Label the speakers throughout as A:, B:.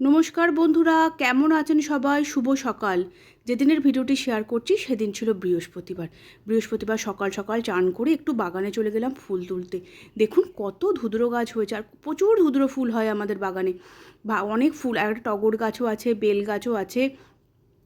A: নমস্কার বন্ধুরা, কেমন আছেন সবাই? শুভ সকাল। যেদিনের ভিডিওটি শেয়ার করছি, সেদিন ছিল বৃহস্পতিবার। বৃহস্পতিবার সকাল সকাল চান করে একটু বাগানে চলে গেলাম ফুল তুলতে। দেখুন কত ধুদ্রো গাছ হয়েছে, আর প্রচুর ধুদ্রো ফুল হয় আমাদের বাগানে। বা অনেক ফুল, আর একটা টগর গাছও আছে, বেল গাছও আছে।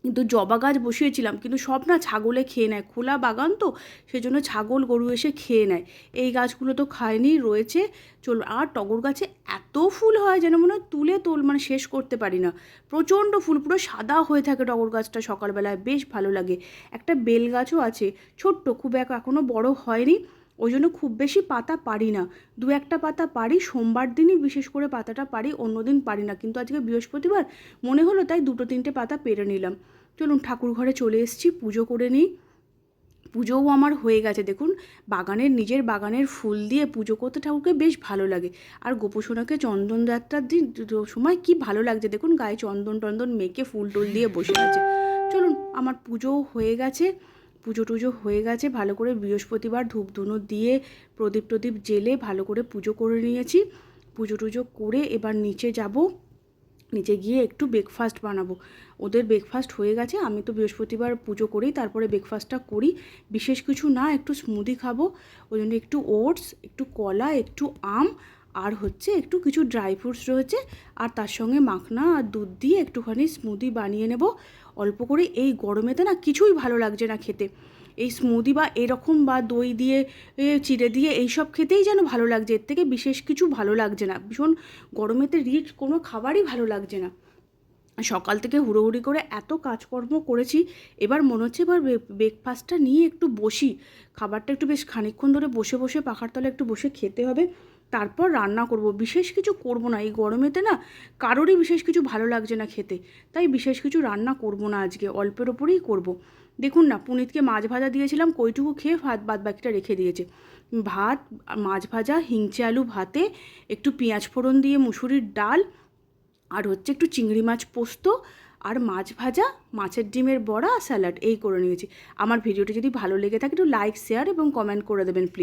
A: কিন্তু জবা গাছ বসিয়েছিলাম, কিন্তু সব না ছাগলে খেয়ে নেয়। খোলা বাগান তো, সেজন্য ছাগল গরু এসে খেয়ে নেয়। এই গাছগুলো তো খায়নি, রয়েছে। চল আর টগর গাছে এত ফুল হয় যেন মনে হয় তুলে তোল মানে শেষ করতে পারি না। প্রচণ্ড ফুল, পুরো সাদা হয়ে থাকে টগর গাছটা সকালবেলায়, বেশ ভালো লাগে। একটা বেল গাছও আছে, ছোট্ট, খুব এক এখনও বড় হয়নি। ওই জন্য খুব বেশি পাতা পারি না। দু একটা পাতা পারি, সোমবার দিনই বিশেষ করে পাতাটা পারি অন্য দিন পারি না। কিন্তু আজকে বৃহস্পতিবার মনে হলো তাই দুটো তিনটে পাতা পেরে নিলাম। চলুন ঠাকুর ঘরে চলে এসেছি, পুজো করে নিই। পুজোও আমার হয়ে গেছে, দেখুন। বাগানের, নিজের বাগানের ফুল দিয়ে পুজো করতে ঠাকুরকে বেশ ভালো লাগে। আর গোপোষণাকে চন্দন যাত্রার দিন সময় কি ভালো লাগছে, দেখুন। গায়ে চন্দন টন্দন মেখে ফুল টুল দিয়ে বসে আছে। চলুন, আমার পুজোও হয়ে গেছে। পুজো টুজো হয়ে গেছে, ভালো করে বৃহস্পতিবার ধূপ ধুনো দিয়ে প্রদীপ টদীপ জেলে ভালো করে পুজো করে নিয়েছি। পুজো টুজো করে এবার নিচে যাব, নিচে গিয়ে একটু ব্রেকফাস্ট বানাবো। ওদের ব্রেকফাস্ট হয়ে গেছে, আমি তো বৃহস্পতিবার পুজো করি তারপরে ব্রেকফাস্টটা করি। বিশেষ কিছু না, একটু স্মুদি খাব, ওই জন্য একটু ওটস একটু কলা, একটু আম আর হচ্ছে একটু কিছু ড্রাই ফ্রুটস রয়েছে, আর তার সঙ্গে মাখনা আর দুধ দিয়ে একটুখানি স্মুদি বানিয়ে নেব। অল্প করে এই গরমেতে না কিছুই ভালো লাগছে না খেতে। এই স্মুদি বা এরকম বা দই দিয়ে চিড়ে দিয়ে এইসব খেতেই যেন ভালো লাগছে। এর থেকে বিশেষ কিছু ভালো লাগছে না। ভীষণ গরমেতে রিচ কোনো খাবারই ভালো লাগছে না। সকাল থেকে হুড়োহুড়ি করে এত কাজকর্ম করেছি, এবার মনে হচ্ছে এবার ব্রেকফাস্টটা নিয়ে একটু বসি। খাবারটা একটু বেশ খানিকক্ষণ ধরে বসে বসে পাখার তলে একটু বসে খেতে হবে। তারপর রান্না করব। বিশেষ কিছু করব না। এই গরমেতে না কারোরই বিশেষ কিছু ভালো লাগছে না খেতে। তাই বিশেষ কিছু রান্না করব না আজকে। অল্পের ওপরেই করব। দেখুন না, পুনিতকে মাছ ভাজা দিয়েছিলাম, কইটুকু খেয়ে ভাত বাদ বাকিটা রেখে দিয়েছে। ভাত, মাছ ভাজা, হিংচে আলু ভাতে, একটু পেঁয়াজ ফোড়ন দিয়ে মুসুরির ডাল, আর হচ্ছে একটু চিংড়ি মাছ পোস্ত, আর মাছ ভাজা, মাছের ডিমের বড়া, স্যালাড, এই করে নিয়েছি। আমার ভিডিওটি যদি ভালো লেগে থাকে একটু লাইক, শেয়ার এবং কমেন্ট করে দেবেন প্লিজ